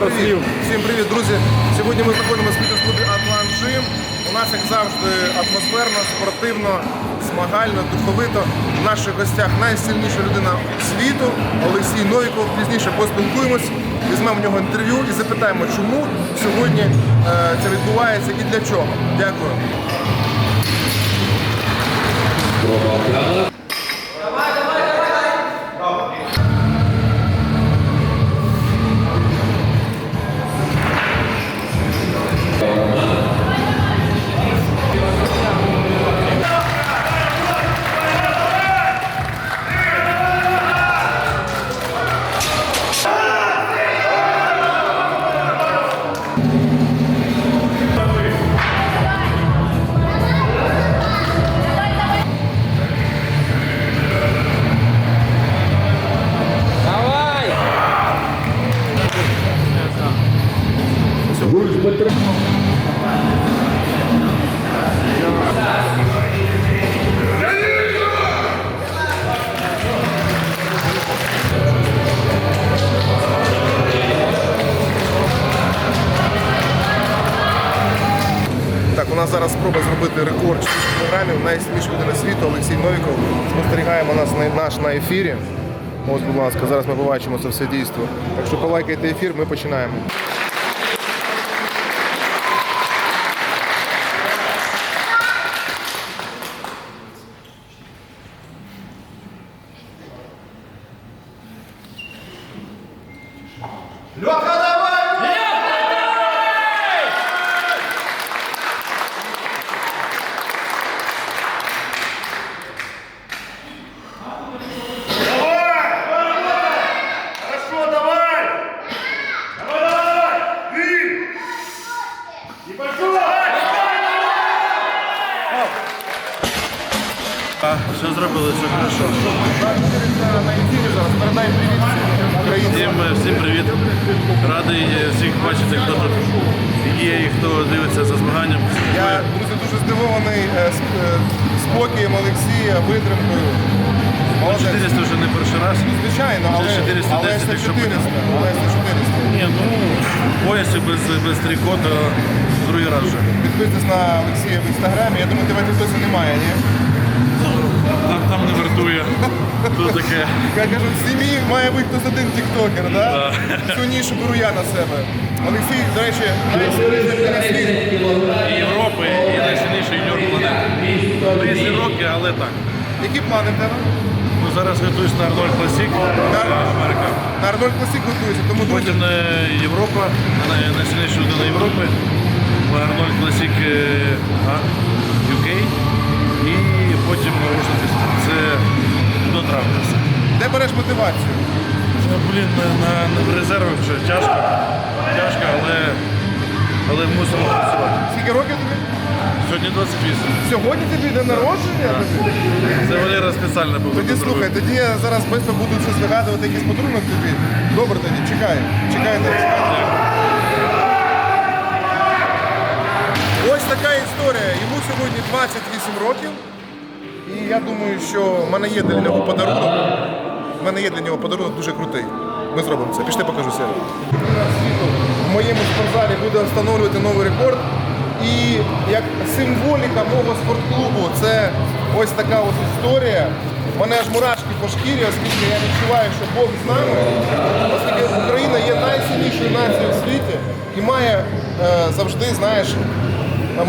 Пару привіт. слів. Всім привіт, друзі. Сьогодні ми знаходимося в фітнес-клубі Атлан Жим. У нас, як завжди, атмосферно, спортивно, змагально, духовито. В наших гостях найсильніша людина світу Олексій Новіков. Пізніше поспілкуємось, візьмемо в нього інтерв'ю і запитаємо, чому сьогодні е, це відбувається і для чого. Дякую. Давай! Нас зараз спроба зробити рекорд 6 кілограмів. Найсильніша людина світу Олексій Новіков. Спостерігаємо нас на наш на ефірі. Ось, будь ласка, зараз ми побачимо це все дійство. Так що полайкайте ефір, ми починаємо. Хорошо, давай! Давай, давай! Ты! И пошел! Все зробили, все хорошо. Всім. Всім, е, привіт. Радий всіх бачити, хто тут є і хто дивиться за змаганням. Я, друзі, дуже здивований е, е, спокієм Олексія, витримкою. Молодець. 400 вже не перший раз. Звичайно, але, Це 410, але це якщо 400. Але 400. Ні, ну поясі без, без трикота другий раз вже. Підписуйтесь на Олексія в інстаграмі. Я думаю, тебе підписи немає, ні? Там, там не вартує. Тут таке. Я кажу, в сім'ї має бути хтось один тіктокер, да? Цю нішу беру я на себе. Олексій, до речі, найсильніший. І Європи, і найсильніший юніор планети. Різні роки, але так. Які плани в тебе? Ну, зараз готуюсь на Арнольд Класік, Америка. На Арнольд Класік готуєшся, тому друзі, Потім е, Європа, най- найсильніша людина Європи, Арнольд Класік е, а, UK і потім рушитись. Це до травми. все. де береш мотивацію? Ну, блін, на, на, на резервах вже тяжко, тяжко, але, але мусимо працювати. Скільки років тобі? Сьогодні 28. Сьогодні тобі день народження? Це Валера спеціально був. Тоді слухай, тоді я зараз швидко буду щось вигадувати, якийсь подарунок тобі. Добре тоді, чекай. Чекай на Ось така історія. Йому сьогодні 28 років. І я думаю, що в мене є для нього подарунок. В мене є для нього подарунок дуже крутий. Ми зробимо це. Пішли покажу себе. В моєму спортзалі буде встановлювати новий рекорд. І як символіка мого спортклубу, це ось така ось історія. У мене аж мурашки по шкірі, оскільки я відчуваю, що Бог з нами, оскільки Україна є найсильнішою нацією в світі і має е, завжди, знаєш,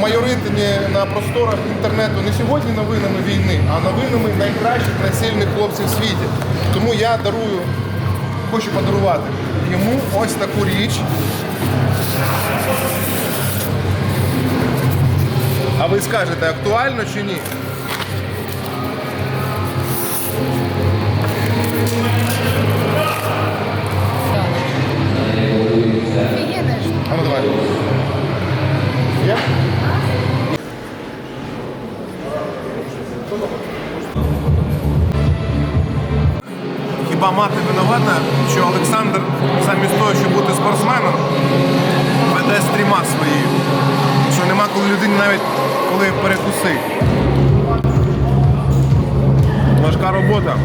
майорити не на просторах інтернету не сьогодні новинами війни, а новинами найкращих найсильних хлопців в світі. Тому я дарую, хочу подарувати йому ось таку річ. А ви скажете, актуально чи ні? А ну давай. Є? Хіба мати виновата, що Олександр замість того, щоб бути спортсменом, веде стріма свої. Що нема коли людині навіть коли перекуси. Важка робота.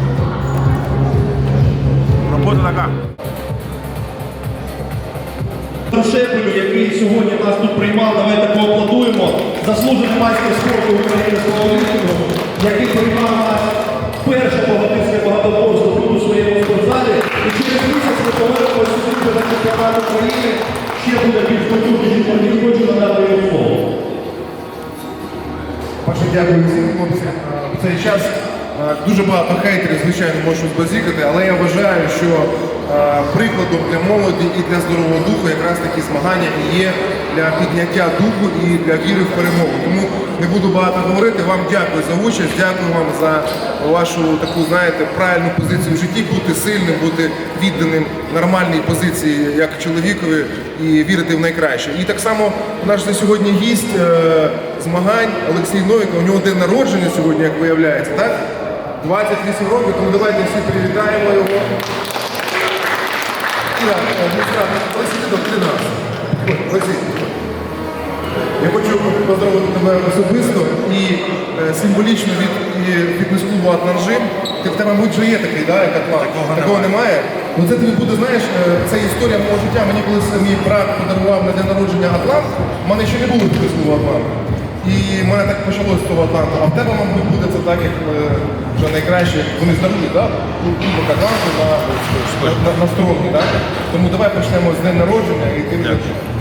Робота така. Душепину, який сьогодні нас тут приймав. Давайте поаплодуємо. Заслужений майстер спорту України з пауерліфтингу, який приймав нас перше богатирське багатоборство тут у своєму спортзалі. І через місяць ми повернемося сюди на чемпіонат України. Ще буде більш потужніший турнір. Хочу надати йому слово. Паша, дякую всім хлопцям. Е, В цей час е, дуже багато хейтерів, звичайно, можуть базікати, але я вважаю, що прикладом для молоді і для здорового духу якраз такі змагання і є для підняття духу і для віри в перемогу. Тому не буду багато говорити. Вам дякую за участь, дякую вам за вашу таку, знаєте, правильну позицію в житті, бути сильним, бути відданим нормальній позиції як чоловікові і вірити в найкраще. І так само наш на сьогодні гість е, змагань Олексій Новіков. У нього день народження сьогодні, як виявляється, так? 28 років, тому давайте всі привітаємо його. Я хочу поздравити тебе особисто і символічно від фітнес-клубу Атланжим. Ти в тебе, мабуть, вже є такий, да, як атлант? Такого, немає. Ну це тобі буде, знаєш, це історія мого життя. Мені колись мій брат подарував на день народження Атлант. У мене ще не було фітнес-клубу Атлант. І мене так почалося з того Атланту. А в тебе, мабуть, буде це так, як е, вже найкраще. Вони здарують, так? Кубок Атланту на, на, на, стронгі, так? Тому давай почнемо з день народження і ти вже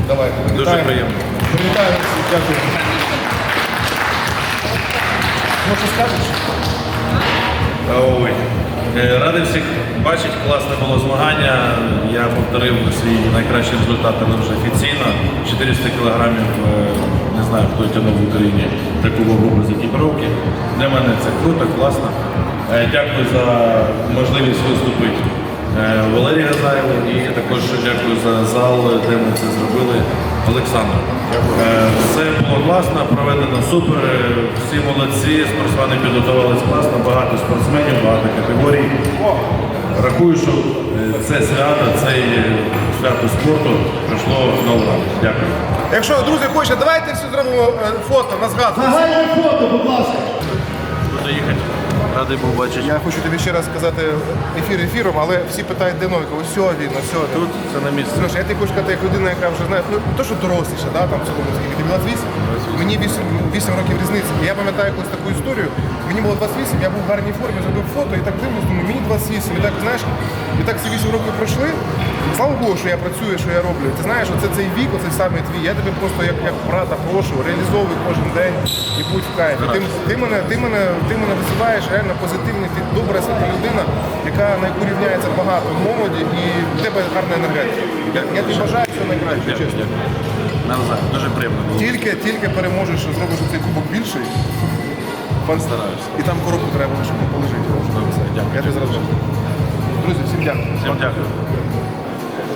давай. Дуже привітаємо. приємно. Привітаю всіх, дякую. Ну, що скажеш? Ой. Е, Радий всіх бачити, класне було змагання. Я повторив свій найкращий результат, але вже офіційно. 400 кілограмів, е, не знаю, хто тягнув в Україні таку вагу без екіпіровки. Для мене це круто, класно. Е, Дякую за можливість виступити е, Валерію Газаєву і також дякую за зал, де ми це зробили. Олександру. Е, Все було класно, проведено супер. Всі молодці, спортсмени підготувалися класно, багато спортсменів, багато категорій. Рахую, що це свято, це свято спорту пройшло на ура. Дякую. Якщо, друзі, хочете, давайте всі зробимо е, фото на згадку. Загальне фото, будь ласка. Буду їхати. Радий був бачити. Я хочу тобі ще раз сказати ефір ефіром, але всі питають, де Новиков. Ось сьогодні він, ось сьогодні. Тут це на місці. Сереж, я тобі хочу сказати, як людина, яка вже знає, ну то, що доросліша, да, там в цілому скільки, тобі 28? Мені 8, 8 років різниці. І Я пам'ятаю якусь таку історію. Мені було 28, я був в гарній формі, зробив фото і так дивлюсь, думаю, мені 28. І так, знаєш, і так ці 8 років пройшли. Слава Богу, що я працюю, що я роблю. Ти знаєш, оце цей вік, оцей саме твій. Я тебе просто як, як брата прошу, реалізовуй кожен день і будь в кайфі. Ти, ти, мене, ти, мене, ти мене висуваєш реально позитивний, ти добра свята людина, яка на яку рівняється багато молоді і в тебе гарна енергетика. Я, я тобі бажаю все найкраще, чесно. Навзаєм. Дуже приємно було. Тільки, тільки переможеш, зробиш цей кубок більший. Стараюся. І там коробку треба, щоб полежить. Все, Дякую. Я тобі зразу. Друзі, всім дякую. Всім дякую.